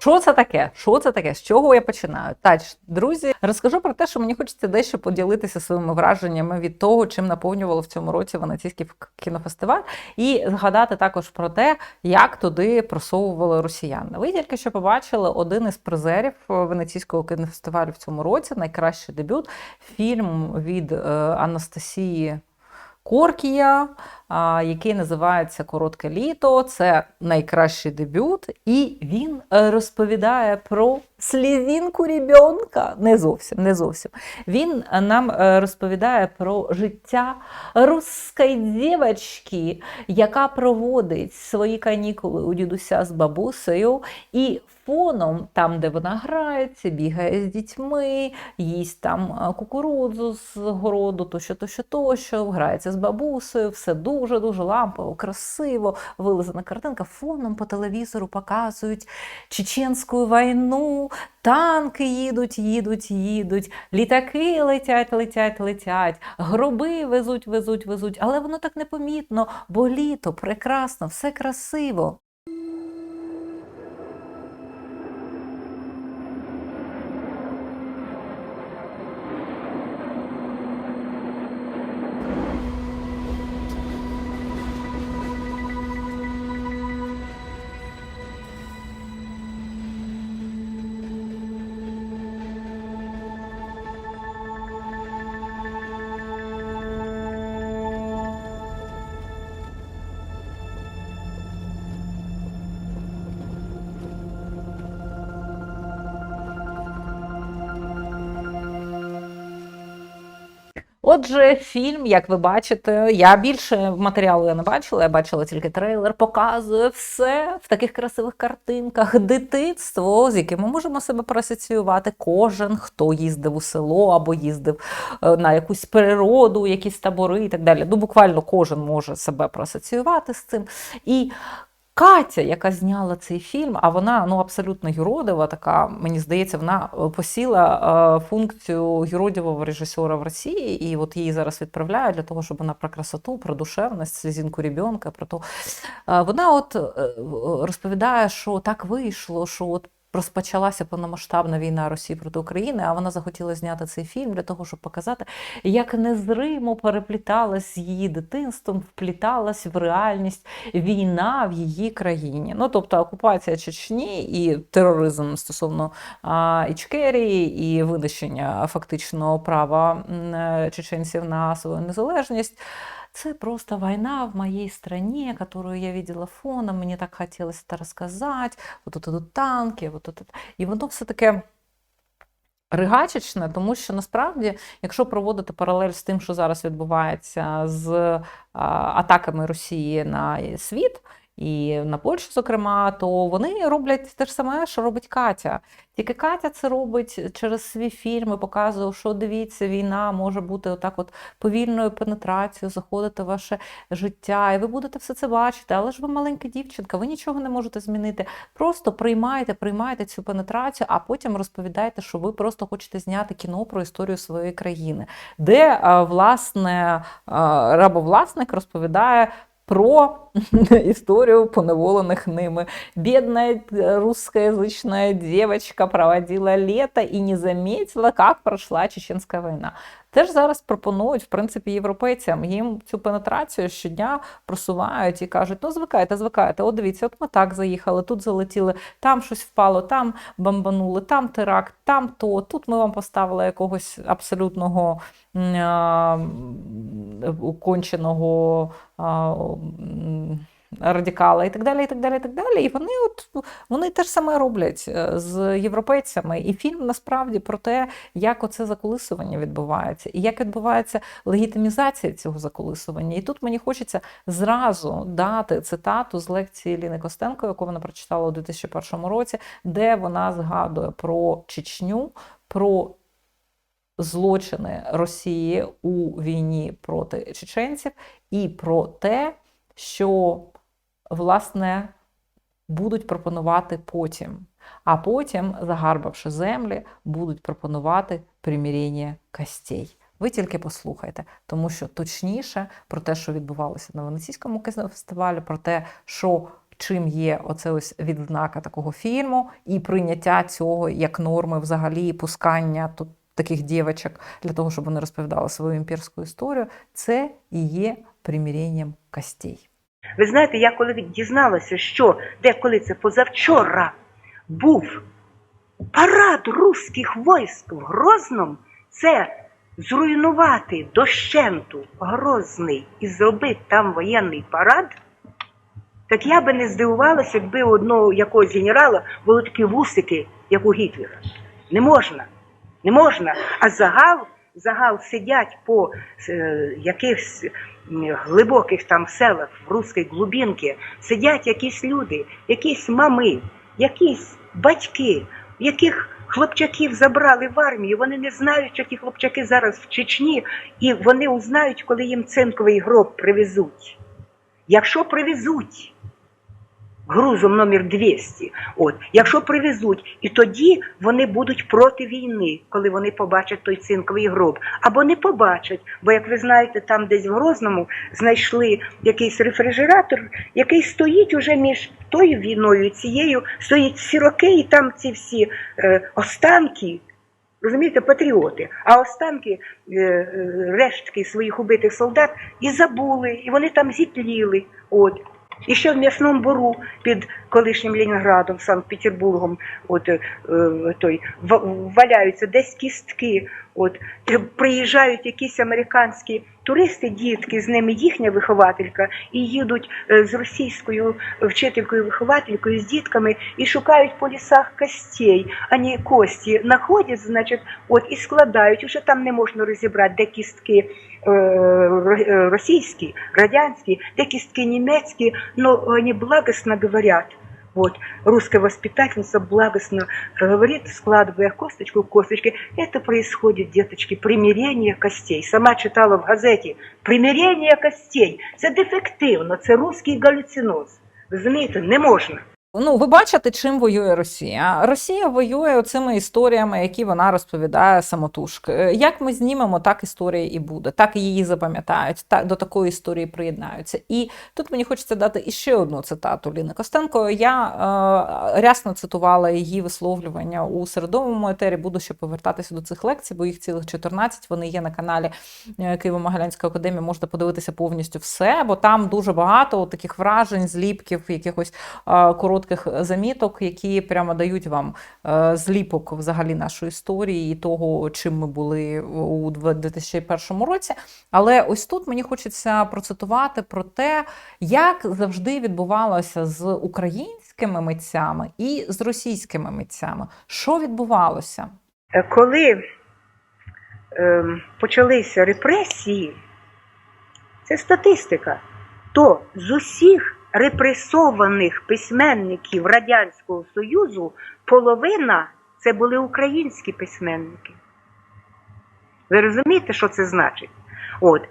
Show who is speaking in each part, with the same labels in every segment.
Speaker 1: Що це таке? Що це таке? З чого я починаю? Тач, друзі, розкажу про те, що мені хочеться дещо поділитися своїми враженнями від того, чим наповнювало в цьому році Венеційський кінофестиваль, і згадати також про те, як туди просовували росіяни. Ви тільки що побачили один із призерів Венеційського кінофестивалю в цьому році, найкращий дебют, фільм від е, Анастасії. Коркія, який називається Коротке літо. Це найкращий дебют, і він е, розповідає про слізінку ребенка. Не зовсім, не зовсім. Він е, нам е, розповідає про життя русської дівчинки, яка проводить свої канікули у дідуся з бабусею, і фоном, там, де вона грається, бігає з дітьми, їсть там е, кукурудзу з городу, тощо, тощо, тощо, грається з бабусею, все дуже-дуже лампово, красиво, вилизана картинка. Фоном по телевізору показують чеченську війну, танки їдуть, їдуть, їдуть, літаки летять, летять, летять, гроби везуть, везуть, везуть, але воно так непомітно, бо літо прекрасно, все красиво. Отже, фільм, як ви бачите, я більше матеріалу я не бачила, я бачила тільки трейлер, показує все в таких красивих картинках. Дитинство, з яким ми можемо себе проасоціювати. Кожен, хто їздив у село або їздив е, на якусь природу, якісь табори і так далі. Ну, буквально кожен може себе проасоціювати з цим. І Катя, яка зняла цей фільм, а вона ну абсолютно юродива, така мені здається, вона е, посіла е, функцію юродивого режисера в Росії, і от її зараз відправляють для того, щоб вона про красоту, про душевність, слізінку ребенка, про то е, вона от розповідає, що так вийшло, що от. Розпочалася повномасштабна війна Росії проти України, а вона захотіла зняти цей фільм для того, щоб показати, як незримо перепліталась її дитинством, впліталась в реальність війна в її країні. Ну тобто окупація Чечні і тероризм стосовно а, Ічкерії, і винищення фактично права е, чеченців на свою незалежність. Це просто война в моей стране, которую я видела фоном, мені так хотілося це розказати, от тут ідуть танки, от тут. І воно все таке ригачечне, тому що насправді, якщо проводити паралель з тим, що зараз відбувається з атаками Росії на світ, і на Польщу, зокрема, то вони роблять те ж саме, що робить Катя. Тільки Катя це робить через свій фільм і показує, що дивіться, війна може бути отак, от повільною пенетрацією, заходити в ваше життя, і ви будете все це бачити. Але ж ви маленька дівчинка, ви нічого не можете змінити. Просто приймайте, приймайте цю пенетрацію, а потім розповідайте, що ви просто хочете зняти кіно про історію своєї країни, де власне рабовласник розповідає про историю поневоленных ними. Бедная русскоязычная девочка проводила лето и не заметила, как прошла чеченська війна. Теж зараз пропонують, в принципі, європейцям їм цю пенетрацію щодня просувають і кажуть: ну звикайте, звикайте. От дивіться, от ми так заїхали, тут залетіли, там щось впало, там бомбанули, там теракт, там то. Тут ми вам поставили якогось абсолютного конченого радикала і так далі. І так далі, і так далі. І вони от вони те ж саме роблять е, з європейцями. І фільм насправді про те, як оце заколисування відбувається, і як відбувається легітимізація цього заколисування. І тут мені хочеться зразу дати цитату з лекції Ліни Костенко, яку вона прочитала у 2001 році, де вона згадує про Чечню. про Злочини Росії у війні проти чеченців і про те, що власне будуть пропонувати потім. А потім, загарбавши землі, будуть пропонувати примирення костей. Ви тільки послухайте, тому що точніше про те, що відбувалося на Венеційському фестивалі, про те, що чим є оце ось відзнака такого фільму, і прийняття цього як норми взагалі, пускання тут таких дівочок для того, щоб вони розповідали свою імперську історію, це і є примиренням костей.
Speaker 2: Ви знаєте, я коли дізналася, що де коли це позавчора був парад руських войск в Грозному, це зруйнувати дощенту Грозний і зробити там воєнний парад, так я би не здивувалася, якби у одного якогось генерала були такі вусики, як у Гітлера. Не можна. Не можна. А загал, загал сидять по е, якихось глибоких там селах в русській глубинці, сидять якісь люди, якісь мами, якісь батьки, яких хлопчаків забрали в армію. Вони не знають, що ті хлопчаки зараз в Чечні, і вони узнають, коли їм цинковий гроб привезуть. Якщо привезуть грузом номер 200, от, якщо привезуть, і тоді вони будуть проти війни, коли вони побачать той цинковий гроб. Або не побачать, бо, як ви знаєте, там десь в Грозному знайшли якийсь рефрижератор, який стоїть уже між тою війною і цією, стоїть сіроки, і там ці всі е, останки. Розумієте, патріоти, а останки е, е, рештки своїх убитих солдат і забули, і вони там зітліли. От. І ще в м'ясному бору під колишнім Ленінградом, Санкт-Петербургом, от е, той ва- валяються десь кістки. От приїжджають якісь американські туристи, дітки, з ними їхня вихователька, і їдуть е, з російською вчителькою вихователькою з дітками і шукають по лісах костей. Ані кості знаходять, значить, от і складають. Уже там не можна розібрати, де кістки е, е, російські, радянські, німецькі, но вони благостно говорять. Вот, русская воспитательница благостно говорит, складывая косточку к косточке. Это происходит, деточки, примирение костей. Сама читала в газеті примирение костей. Це дефективно, це русський галюциноз. Розумієте, не можна.
Speaker 1: Ну, ви бачите, чим воює Росія. Росія воює цими історіями, які вона розповідає самотужки. Е, Як ми знімемо, так історія і буде, так її запам'ятають, так до такої історії приєднаються. І тут мені хочеться дати іще одну цитату Ліни Костенко. Я е, рясно цитувала її висловлювання у середовому етері. Буду ще повертатися до цих лекцій, бо їх цілих 14. Вони є на каналі е, Києво-Могилянської академії. Можете подивитися повністю все, бо там дуже багато таких вражень, зліпків, якихось е, коротких заміток, які прямо дають вам е, зліпок взагалі нашої історії і того, чим ми були у 2001 році. Але ось тут мені хочеться процитувати про те, як завжди відбувалося з українськими митцями і з російськими митцями. Що відбувалося?
Speaker 2: Е, Коли е, почалися репресії, це статистика, то з усіх репресованих письменників Радянського Союзу половина це були українські письменники. Ви розумієте, що це значить? От.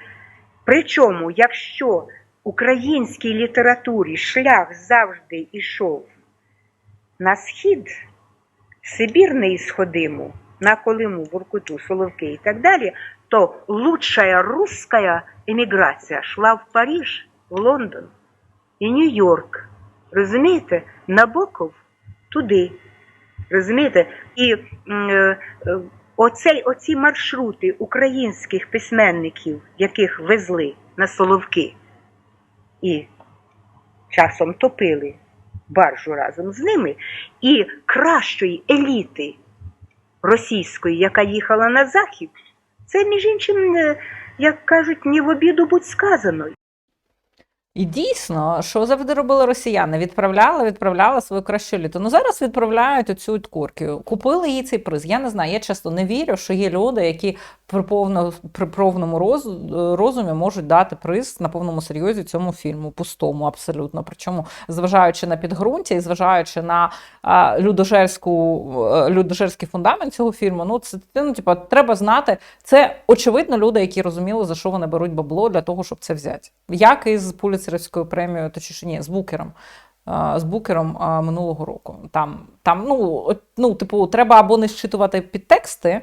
Speaker 2: Причому, якщо українській літературі шлях завжди йшов на схід, Сибір неисходиму, на Колыму, Воркуту, Соловки и так далее, то лучшая русская эмиграция шла в Париж, в Лондон і Нью-Йорк. Розумієте? Набоков туди. Розумієте? І е, е, оцей, оці маршрути українських письменників, яких везли на Соловки і часом топили баржу разом з ними, і кращої еліти російської, яка їхала на захід, це, між іншим, е, як кажуть, ні в обіду будь сказано.
Speaker 1: І дійсно, що завжди робили росіяни? Відправляли, відправляли свою кращу літо. Ну зараз відправляють оцю Куркію. Купили їй цей приз. Я не знаю. Я часто не вірю, що є люди, які при повно, при повному роз, розумі можуть дати приз на повному серйозі цьому фільму, пустому, абсолютно. Причому зважаючи на підґрунтя і зважаючи на а, людожерську, е, людожерський фундамент цього фільму, ну це ну, типу, треба знати. Це очевидно люди, які розуміли, за що вони беруть бабло для того, щоб це взяти. Як і з Пуліцерівською премією, точніше, ні, з Букером. З букером минулого року. Там, там ну, ну, типу, треба або не щитувати підтексти,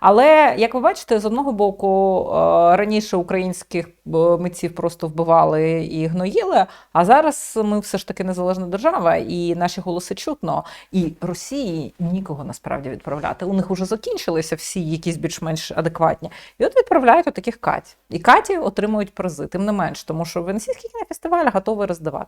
Speaker 1: Але як ви бачите, з одного боку е, раніше українських е, митців просто вбивали і гноїли, а зараз ми все ж таки незалежна держава, і наші голоси чутно. І Росії нікого насправді відправляти. У них вже закінчилися всі якісь більш-менш адекватні. І от відправляють таких Кать. І Каті отримують призи, тим не менш, тому що венеційський кінофестиваль готовий роздавати.